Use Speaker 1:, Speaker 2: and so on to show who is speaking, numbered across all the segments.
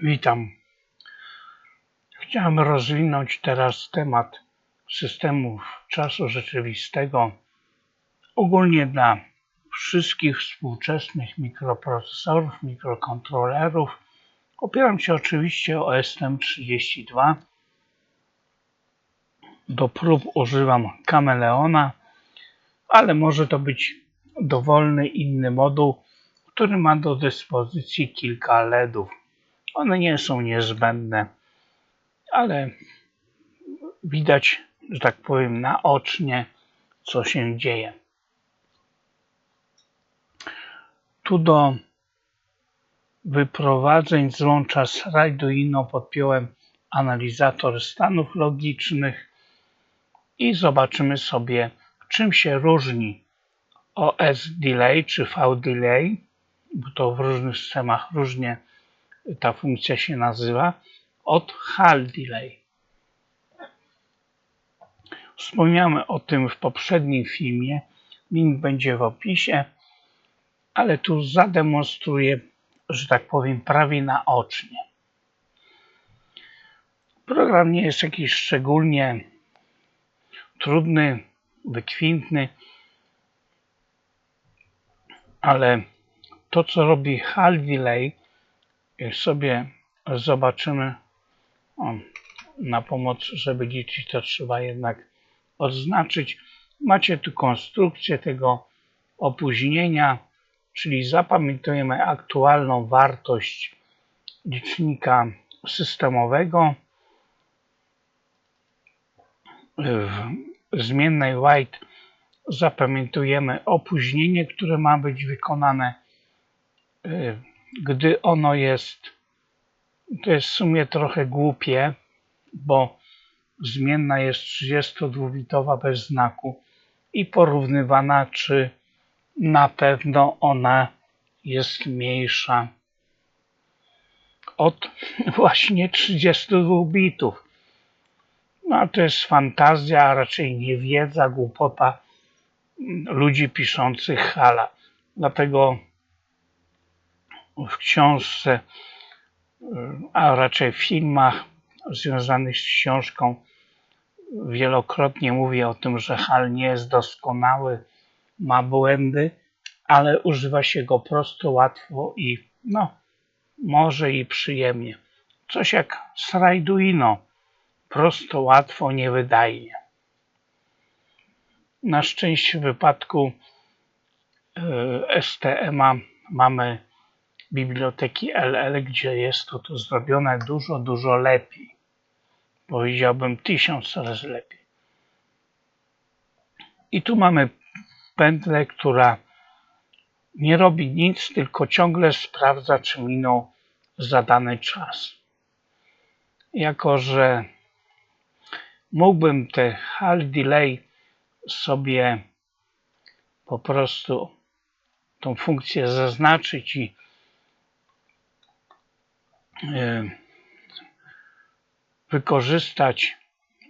Speaker 1: Witam. Chciałem rozwinąć teraz temat systemów czasu rzeczywistego ogólnie dla wszystkich współczesnych mikroprocesorów, mikrokontrolerów. Opieram się oczywiście o STM32. Do prób używam Kameleona, ale może to być dowolny inny moduł, który ma do dyspozycji kilka LEDów. One nie są niezbędne, ale widać, że tak powiem, naocznie, co się dzieje. Tu do wyprowadzeń z łącza z Arduino podpiąłem analizator stanów logicznych i zobaczymy sobie, czym się różni OS delay czy V delay, bo to w różnych systemach różnie ta funkcja się nazywa, od HAL delay. Wspomniałem o tym w poprzednim filmie, link będzie w opisie, ale tu zademonstruję, że tak powiem, prawie naocznie. Program nie jest jakiś szczególnie trudny, wykwintny, ale to, co robi HAL Delay, sobie zobaczymy. O, na pomoc, żeby liczyć, to trzeba jednak odznaczyć. Macie tu konstrukcję tego opóźnienia, czyli zapamiętujemy aktualną wartość licznika systemowego. W zmiennej white zapamiętujemy opóźnienie, które ma być wykonane, y, gdy ono jest, to jest w sumie trochę głupie, bo zmienna jest 32-bitowa bez znaku i porównywana, czy na pewno ona jest mniejsza od właśnie 32 bitów. No a to jest fantazja, a raczej niewiedza, głupota ludzi piszących Hala. Dlatego w książce, a raczej w filmach związanych z książką wielokrotnie mówię o tym, że Hal nie jest doskonały, ma błędy, ale używa się go prosto, łatwo i no, może i przyjemnie. Coś jak z Arduino. Prosto, łatwo, niewydajnie. Na szczęście w wypadku e, STM-a mamy biblioteki LL, gdzie jest to, to zrobione dużo, dużo lepiej. Powiedziałbym tysiąc razy lepiej. I tu mamy pętlę, która nie robi nic, tylko ciągle sprawdza, czy minął zadany czas. Jako, że mógłbym te hal delay sobie po prostu tą funkcję zaznaczyć i wykorzystać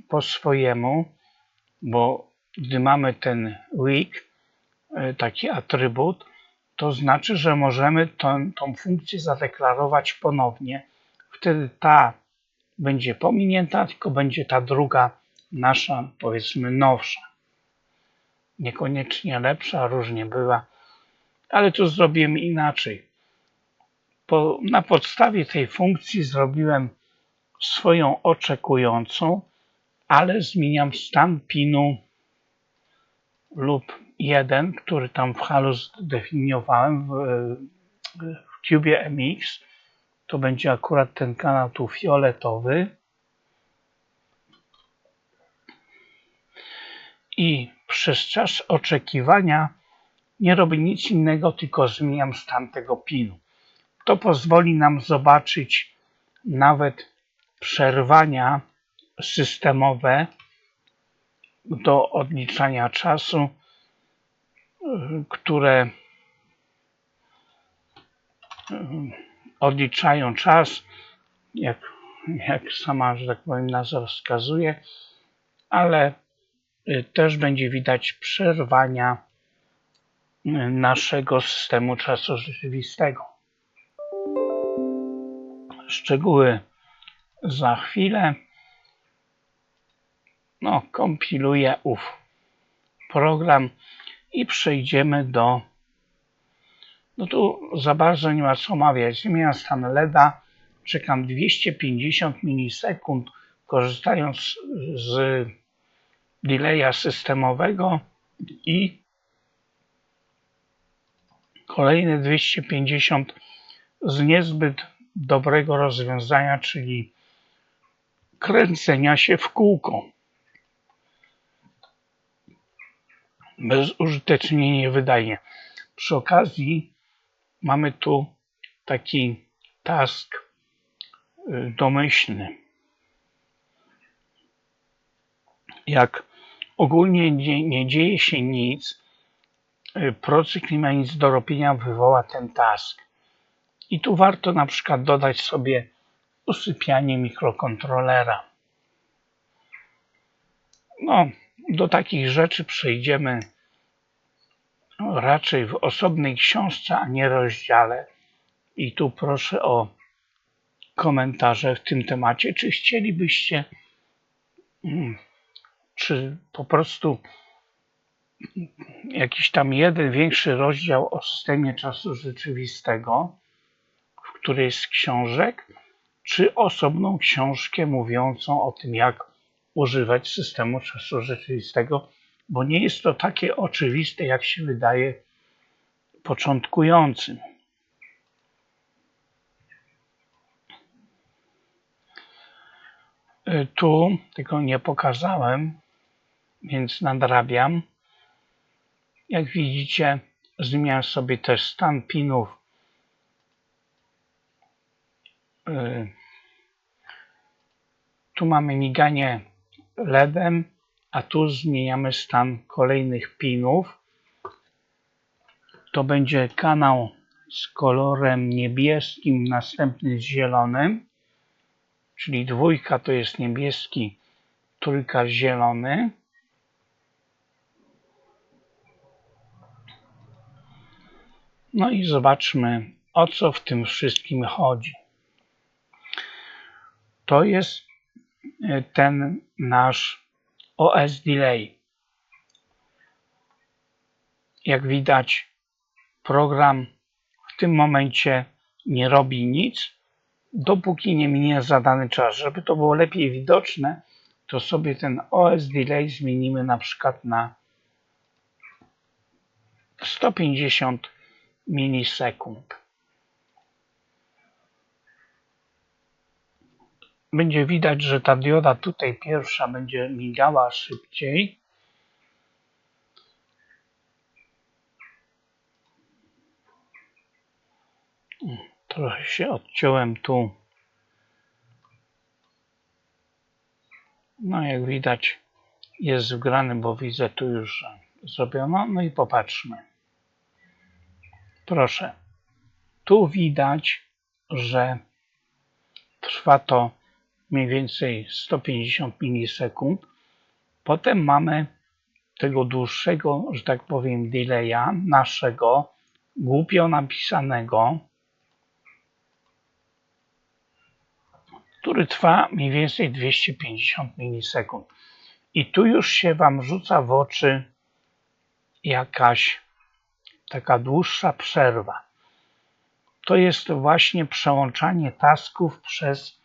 Speaker 1: po swojemu, bo gdy mamy ten week, e, taki atrybut, to znaczy, że możemy tą, tą funkcję zadeklarować ponownie. Wtedy ta będzie pominięta, tylko będzie ta druga nasza, powiedzmy, nowsza niekoniecznie lepsza, różnie bywa, ale tu zrobiłem inaczej. Po, na podstawie tej funkcji zrobiłem swoją oczekującą, ale zmieniam stan pinu lub 1, który tam w halu zdefiniowałem w, w Cubie MX. To będzie akurat ten kanał tu fioletowy. I przez czas oczekiwania nie robię nic innego, tylko zmieniam stan tego pinu. To pozwoli nam zobaczyć nawet przerwania systemowe do odliczania czasu, które odliczają czas, jak, jak sama, że tak powiem, nazwa wskazuje, ale Y, też będzie widać przerwania y, naszego systemu czasu rzeczywistego. Szczegóły za chwilę. No, kompiluję ów program i przejdziemy do no tu za bardzo nie ma co omawiać. Zmieniam stan LEDa, czekam 250 milisekund, korzystając z delaya systemowego i kolejne 250 z niezbyt dobrego rozwiązania, czyli kręcenia się w kółko. Bezużytecznie wydaje. Przy okazji mamy tu taki task y, domyślny. Jak ogólnie nie, nie dzieje się nic, y, procykl nie ma nic do robienia, wywoła ten task. I tu warto na przykład dodać sobie usypianie mikrokontrolera. No, do takich rzeczy przejdziemy raczej w osobnej książce, a nie rozdziale. I tu proszę o komentarze w tym temacie. Czy chcielibyście, mm, czy po prostu jakiś tam jeden większy rozdział o systemie czasu rzeczywistego którejś z książek, czy osobną książkę mówiącą o tym, jak używać systemu czasu rzeczywistego bo nie jest to takie oczywiste, jak się wydaje początkującym. E, tu tego nie pokazałem, więc nadrabiam. Jak widzicie, zmieniam sobie też stan pinów. Tu mamy miganie LEDem a tu zmieniamy stan kolejnych pinów. To będzie kanał z kolorem niebieskim, następny z zielonym, czyli dwójka to jest niebieski, trójka zielony. No i zobaczmy, o co w tym wszystkim chodzi. To jest e, ten nasz OS Delay. Jak widać, program w tym momencie nie robi nic, dopóki nie minie zadany czas. Żeby to było lepiej widoczne, to sobie ten OS Delay zmienimy na przykład na 150 milisekund. Będzie widać, że ta dioda tutaj pierwsza będzie migała szybciej. Trochę się odciąłem tu. No jak widać jest wgrany, bo widzę tu już, zrobiono. No i popatrzmy. Proszę. Tu widać, że trwa to mniej więcej 150 milisekund. Potem mamy tego dłuższego, że tak powiem, delaya naszego, głupio napisanego, który trwa mniej więcej 250 milisekund. I tu już się Wam rzuca w oczy jakaś taka dłuższa przerwa. To jest właśnie przełączanie tasków przez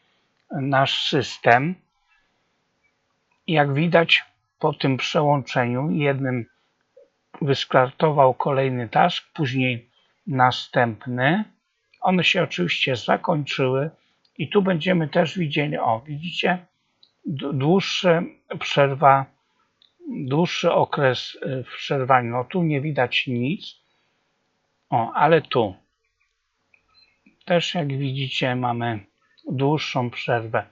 Speaker 1: nasz system. Jak widać po tym przełączeniu, jednym wystartował kolejny task, później następny. One się oczywiście zakończyły i tu będziemy też widzieli, o widzicie, dłuższa przerwa, dłuższy okres y, w przerwaniu. No tu nie widać nic, o, ale tu też jak widzicie mamy dłuższą przerwę.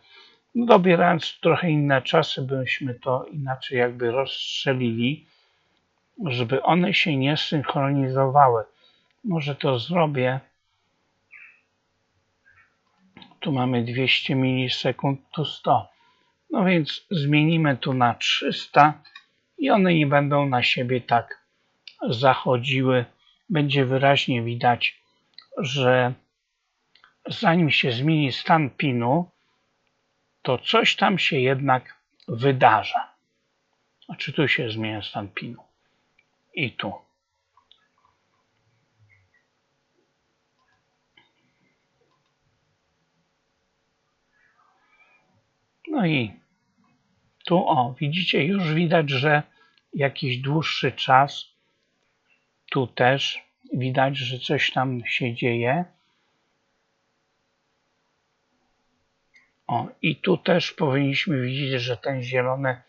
Speaker 1: No, dobierając trochę inne czasy, byśmy to inaczej jakby rozstrzelili, żeby one się nie synchronizowały. Może to zrobię. Tu mamy 200 milisekund, tu 100. No więc zmienimy tu na 300 i one nie będą na siebie tak zachodziły. Będzie wyraźnie widać, że zanim się zmieni stan pinu, to coś tam się jednak wydarza. A czy tu się zmienia stan pinu? I tu. No i tu, o, widzicie, już widać, że jakiś dłuższy czas, tu też widać, że coś tam się dzieje. O, i tu też powinniśmy widzieć, że ten zielony,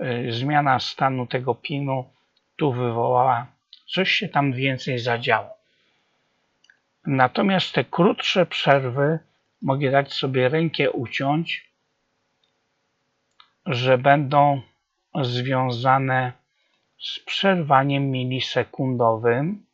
Speaker 1: y, zmiana stanu tego pinu tu wywołała, coś się tam więcej zadziało. Natomiast te krótsze przerwy mogę dać sobie rękę uciąć że będą związane z przerwaniem milisekundowym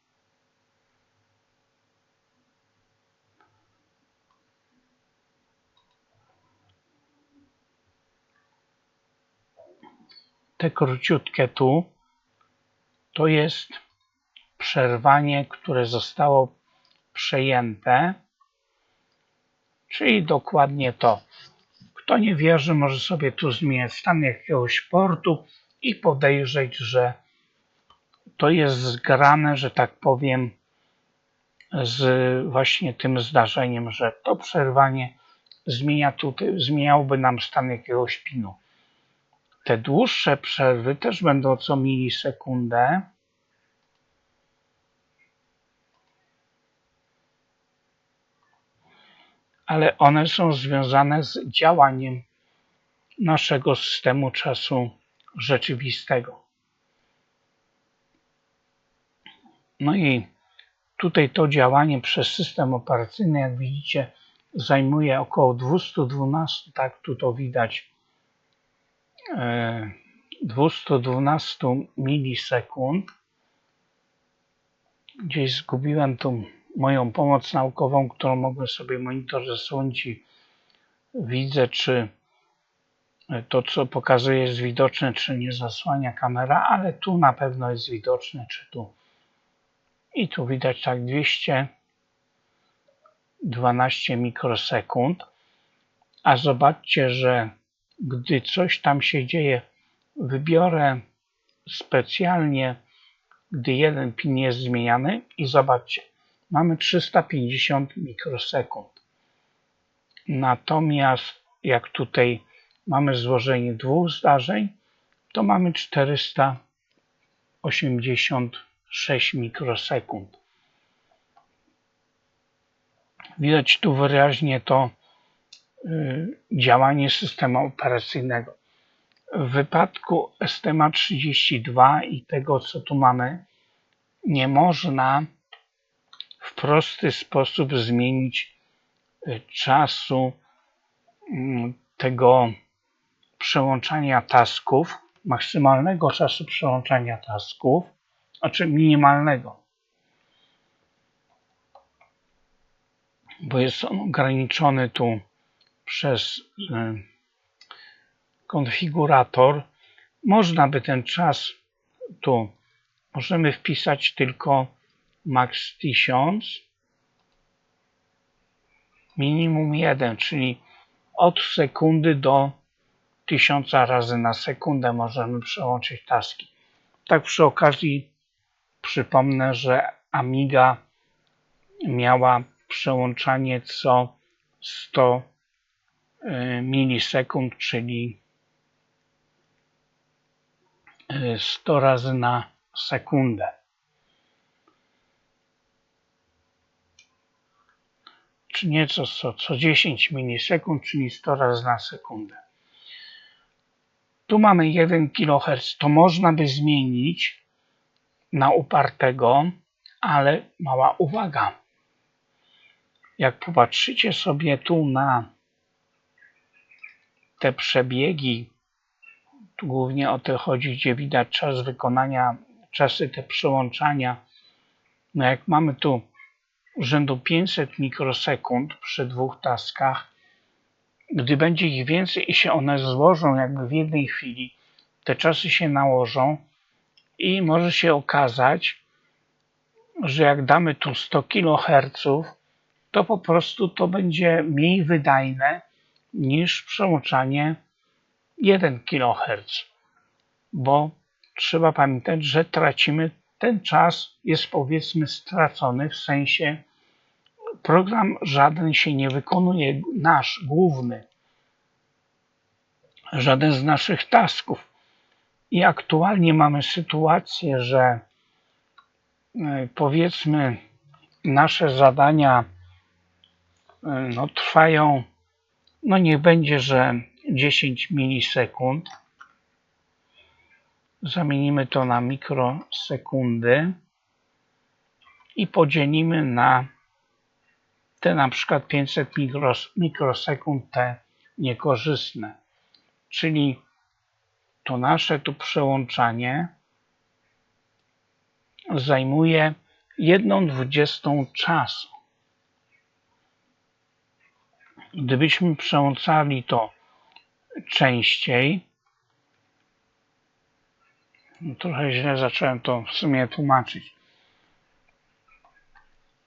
Speaker 1: te króciutkie tu to jest przerwanie, które zostało przejęte, czyli dokładnie to. Kto nie wierzy, może sobie tu zmieniać stan jakiegoś portu i podejrzeć, że to jest zgrane, że tak powiem, z właśnie tym zdarzeniem, że to przerwanie zmienia tutaj, zmieniałoby nam stan jakiegoś pinu. Te dłuższe przerwy też będą co milisekundę. ale one są związane z działaniem naszego systemu czasu rzeczywistego. No i tutaj to działanie przez system operacyjny, jak widzicie, zajmuje około 212, tak tu to widać, 212 e, milisekund. Gdzieś zgubiłem tą moją pomoc naukową, którą mogłem sobie monitorze zasłonić i widzę, czy to, co pokazuje, jest widoczne, czy nie zasłania kamera, ale tu na pewno jest widoczne, czy tu. I tu widać tak 212 mikrosekund. A zobaczcie, że gdy coś tam się dzieje, wybiorę specjalnie, gdy jeden pin jest zmieniany i zobaczcie, mamy 350 mikrosekund. Natomiast jak tutaj mamy złożenie dwóch zdarzeń, to mamy 486 mikrosekund. Widać tu wyraźnie to działanie systemu operacyjnego. W wypadku STMA 32 i tego, co tu mamy, nie można w prosty sposób zmienić y, czasu mm, tego przełączania tasków, maksymalnego czasu przełączania tasków, znaczy minimalnego. Bo jest on ograniczony tu przez y, konfigurator. Można by ten czas tu możemy wpisać tylko max 1000 minimum 1, czyli od sekundy do 1000 razy na sekundę możemy przełączyć taski. Tak przy okazji przypomnę, że Amiga miała przełączanie co 100 y, milisekund, czyli 100 y, razy na sekundę. czy nieco co, co 10 milisekund, czyli 100 razy na sekundę. Tu mamy 1 kHz, to można by zmienić na upartego, ale mała uwaga. Jak popatrzycie sobie tu na te przebiegi, głównie o to chodzi, gdzie widać czas wykonania, czasy te przełączania. No jak mamy tu rzędu 500 mikrosekund przy dwóch taskach. Gdy będzie ich więcej i się one złożą jakby w jednej chwili, te czasy się nałożą i może się okazać, że jak damy tu 100 kHz, to po prostu to będzie mniej wydajne niż przełączanie 1 kHz, bo trzeba pamiętać, że tracimy ten czas, jest powiedzmy stracony w sensie program żaden się nie wykonuje, nasz główny, żaden z naszych tasków. I aktualnie mamy sytuację, że e, powiedzmy nasze zadania e, no, trwają, no niech będzie, że 10 milisekund. Zamienimy to na mikrosekundy i podzielimy na te na przykład 500 mikros, mikrosekund, te niekorzystne. Czyli to nasze tu przełączanie zajmuje jedną dwudziestą czasu. Gdybyśmy przełączali to częściej, no trochę źle zacząłem to w sumie tłumaczyć,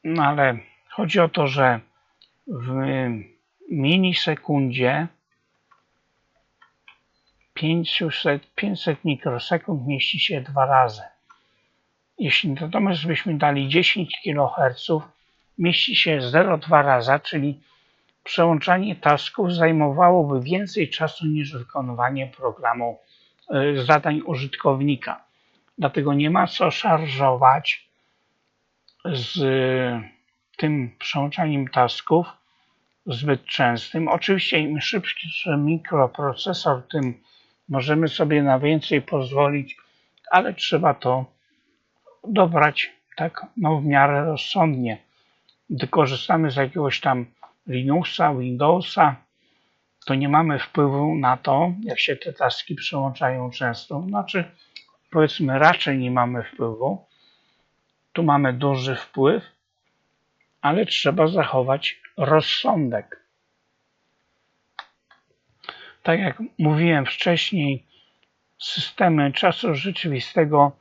Speaker 1: no ale chodzi o to, że w milisekundzie 500, 500 mikrosekund mieści się dwa razy. Jeśli natomiast byśmy dali 10 kHz, mieści się 0,2 raza, czyli przełączanie tasków zajmowałoby więcej czasu niż wykonywanie programu y, zadań użytkownika. Dlatego nie ma co szarżować z tym przełączaniem tasków zbyt częstym. Oczywiście im szybszy mikroprocesor, tym możemy sobie na więcej pozwolić, ale trzeba to dobrać tak no, w miarę rozsądnie. Gdy korzystamy z jakiegoś tam Linuxa, Windowsa, to nie mamy wpływu na to, jak się te taski przełączają często. Znaczy, powiedzmy, raczej nie mamy wpływu. Tu mamy duży wpływ, ale trzeba zachować rozsądek. Tak jak mówiłem wcześniej, systemy czasu rzeczywistego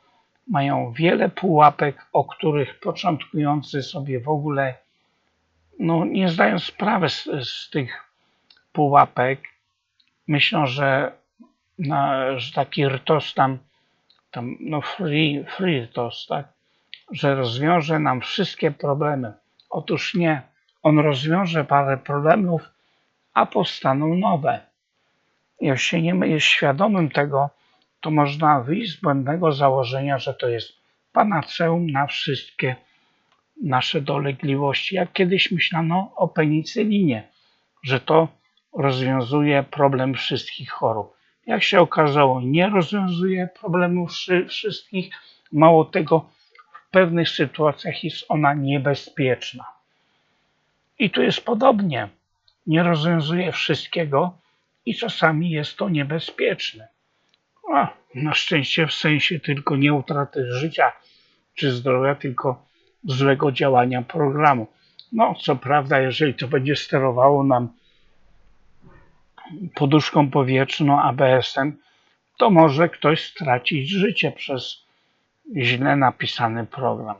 Speaker 1: mają wiele pułapek, o których początkujący sobie w ogóle no, nie zdają sprawy z, z tych pułapek. Myślą, że, na, że taki RTOS tam, tam no free, free RTOS, tak, że rozwiąże nam wszystkie problemy. Otóż nie, on rozwiąże parę problemów, a powstaną nowe. Jeśli się nie jest świadomym tego, to można wyjść z błędnego założenia, że to jest panaceum na wszystkie nasze dolegliwości. Jak kiedyś myślano o penicylinie, że to rozwiązuje problem wszystkich chorób. Jak się okazało, nie rozwiązuje problemów wszystkich. Mało tego, w pewnych sytuacjach jest ona niebezpieczna. I tu jest podobnie. Nie rozwiązuje wszystkiego i czasami jest to niebezpieczne. A, na szczęście w sensie tylko nie utraty życia czy zdrowia, tylko złego działania programu. No, co prawda, jeżeli to będzie sterowało nam poduszką powietrzną ABS-em, to może ktoś stracić życie przez źle napisany program.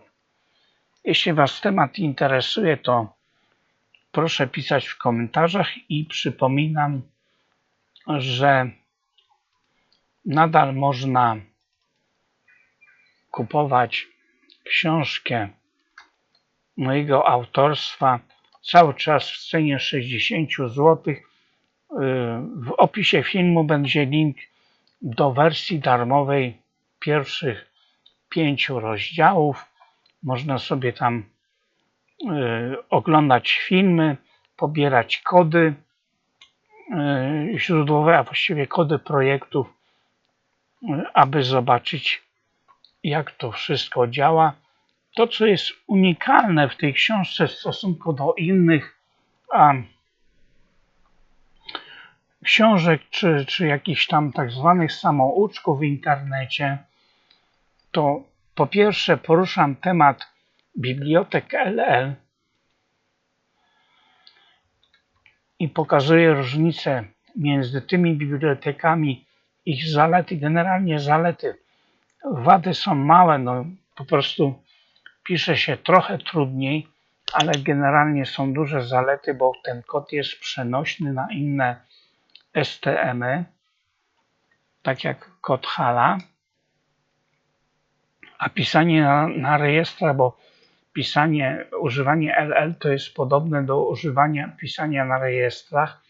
Speaker 1: Jeśli Was temat interesuje, to proszę pisać w komentarzach i przypominam, że nadal można kupować książkę mojego autorstwa cały czas w cenie 60 zł. W opisie filmu będzie link do wersji darmowej pierwszych pięciu rozdziałów. Można sobie tam y, oglądać filmy, pobierać kody y, źródłowe, a właściwie kody projektów, y, aby zobaczyć, jak to wszystko działa to, co jest unikalne w tej książce w stosunku do innych a, książek, czy, czy jakichś tam tak zwanych samouczków w internecie, to po pierwsze poruszam temat bibliotek LL i pokazuję różnicę między tymi bibliotekami, ich zalety, generalnie zalety. Wady są małe, no po prostu pisze się trochę trudniej, ale generalnie są duże zalety, bo ten kod jest przenośny na inne STM-y, tak jak kod HALA, a pisanie na, na rejestrach, bo pisanie, używanie LL to jest podobne do używania pisania na rejestrach,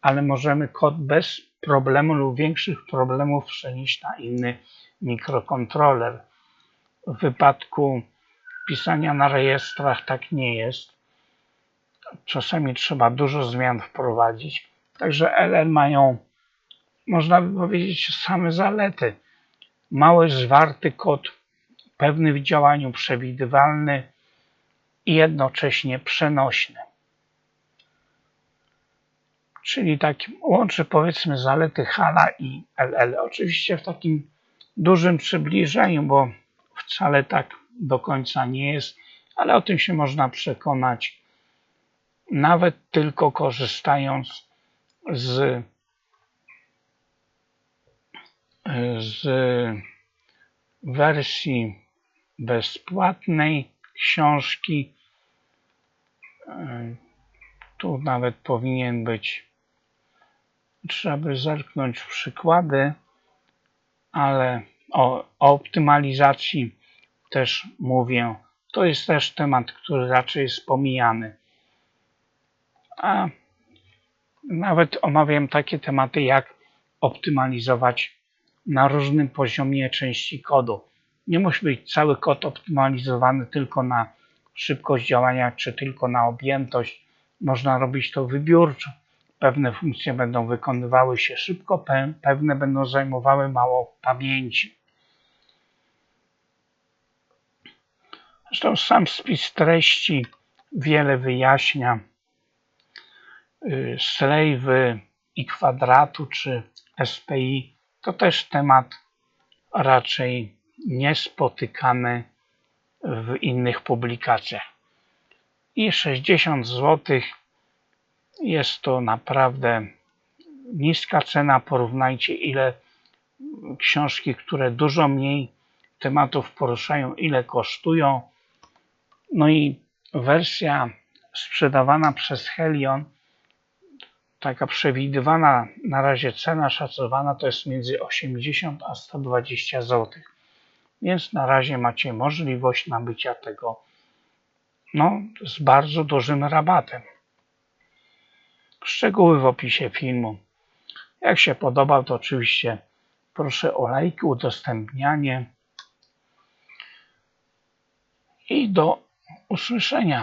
Speaker 1: ale możemy kod bez problemu lub większych problemów przenieść na inny mikrokontroler. W wypadku pisania na rejestrach tak nie jest. Czasami trzeba dużo zmian wprowadzić. Także LL mają, można by powiedzieć, same zalety. Mały, zwarty kod, pewny w działaniu, przewidywalny i jednocześnie przenośny. Czyli tak łączy powiedzmy zalety HALA i LL. Oczywiście w takim dużym przybliżeniu, bo wcale tak do końca nie jest, ale o tym się można przekonać nawet tylko korzystając z, z wersji bezpłatnej książki. Tu nawet powinien być, trzeba by zerknąć przykłady, ale o, o optymalizacji też mówię. To jest też temat, który raczej jest pomijany. A nawet omawiam takie tematy, jak optymalizować na różnym poziomie części kodu. Nie musi być cały kod optymalizowany tylko na szybkość działania, czy tylko na objętość. Można robić to wybiórczo. Pewne funkcje będą wykonywały się szybko, pewne będą zajmowały mało pamięci. Zresztą sam spis treści wiele wyjaśnia. Y, Slave i kwadratu czy SPI to też temat raczej niespotykany w innych publikacjach. I 60 zł jest to naprawdę niska cena. Porównajcie ile książki, które dużo mniej tematów poruszają, ile kosztują. No i wersja sprzedawana przez Helion, taka przewidywana na razie cena szacowana to jest między 80 a 120 zł. Więc na razie macie możliwość nabycia tego no, z bardzo dużym rabatem. Szczegóły w opisie filmu. Jak się podobał, to oczywiście proszę o lajki, udostępnianie i do usłyszenia.